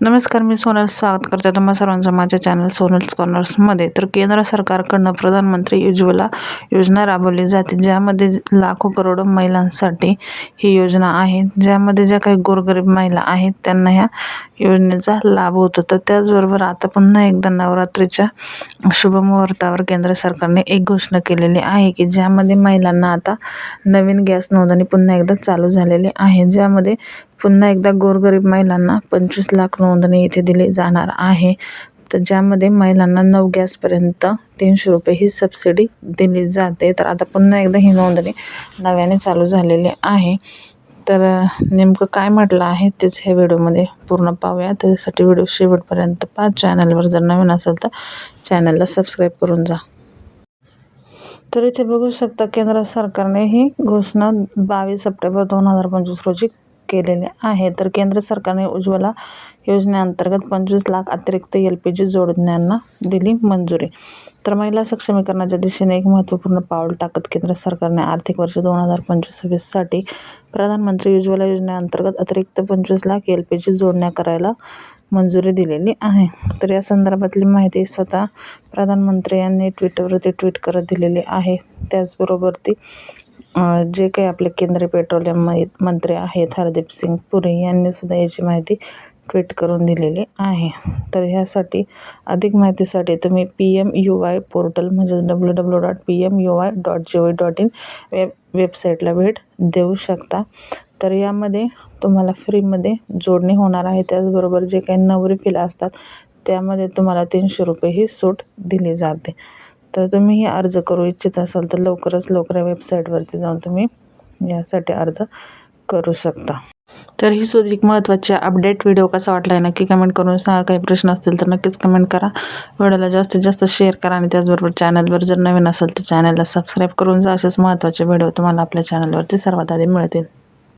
नमस्कार मी सोनल स्वागत करते तुम्हा सर्वांचं माझ्या चॅनल सोनल्स कॉर्नर्समध्ये. तर केंद्र सरकारकडनं प्रधानमंत्री उज्ज्वला योजना राबवली जाते ज्यामध्ये लाखो करोडो महिलांसाठी ही योजना आहे. ज्यामध्ये ज्या काही गोरगरीब महिला आहेत त्यांना ह्या योजनेचा लाभ होतो. तर त्याचबरोबर आता पुन्हा एकदा नवरात्रीच्या शुभमुहूर्तावर केंद्र सरकारने एक घोषणा केलेली आहे की ज्यामध्ये महिलांना आता नवीन गॅस नोंदणी पुन्हा एकदा चालू झालेली आहे. ज्यामध्ये पुन्हा एकदा गोरगरीब महिलांना पंचवीस लाख नोंदणी इथे दिली जाणार आहे. तर ज्यामध्ये महिलांना नऊ गॅसपर्यंत तीनशे रुपये ही सबसिडी दिली जाते. तर आता पुन्हा एकदा ही नोंदणी नव्याने चालू झालेली आहे. तर नेमकं काय म्हटलं आहे तेच ह्या व्हिडिओमध्ये पूर्ण पाहूया. त्याच्यासाठी व्हिडिओ शेवटपर्यंत पाच चॅनलवर जर नवीन असेल तर चॅनलला सबस्क्राईब करून जा. तर इथे बघू शकता केंद्र सरकारने ही घोषणा बावीस सप्टेंबर दोन हजार पंचवीस रोजी केलेले आहे. तर केंद्र सरकारने उज्ज्वला योजनेअंतर्गत पंचवीस लाख अतिरिक्त एल पी जी जोडण्यांना दिली मंजुरी. तर महिला सक्षमीकरणाच्या दिशेने एक महत्त्वपूर्ण पाऊल टाकत केंद्र सरकारने आर्थिक वर्ष दोन हजार पंचवीस सव्वीससाठी प्रधानमंत्री उज्ज्वला योजनेअंतर्गत अतिरिक्त पंचवीस लाख एल पी जी जोडण्या करायला मंजुरी दिलेली आहे. तर या संदर्भातली माहिती स्वतः प्रधानमंत्री यांनी ट्विटरवरती ट्विट करत दिलेली आहे. त्याचबरोबर ती जे काही आपले केंद्रीय पेट्रोलियम मंत्री आहेत हरदीप सिंग पुरी यांनी सुद्धा याची माहिती ट्विट करून दिलेली आहे. तर ह्यासाठी अधिक माहितीसाठी तुम्ही P M U Y portal म्हणजेच W W dot P M U Y dot G O dot in web वेबसाईटला भेट देऊ शकता. तर यामध्ये तुम्हाला फ्रीमध्ये जोडणी होणार आहे. त्याचबरोबर जे काही नवरी फिल असतात त्यामध्ये तुम्हाला तीनशे रुपये ही सूट दिली जाते. तर तुम्हीही अर्ज करू इच्छित असाल तर लवकरच लवकर या वेबसाईटवरती जाऊन तुम्ही यासाठी अर्ज करू शकता. तर ही सुद्धा एक महत्त्वाची अपडेट व्हिडिओ कसा वाटला आहे नक्की कमेंट करून सांगा. काही प्रश्न असतील तर नक्कीच कमेंट करा. व्हिडिओला जास्तीत जास्त शेअर करा आणि त्याचबरोबर चॅनलवर जर नवीन असेल तर चॅनलला सबस्क्राईब करून जा. असेच महत्त्वाचे व्हिडिओ तुम्हाला आपल्या चॅनलवरती सर्वात आधी मिळतील.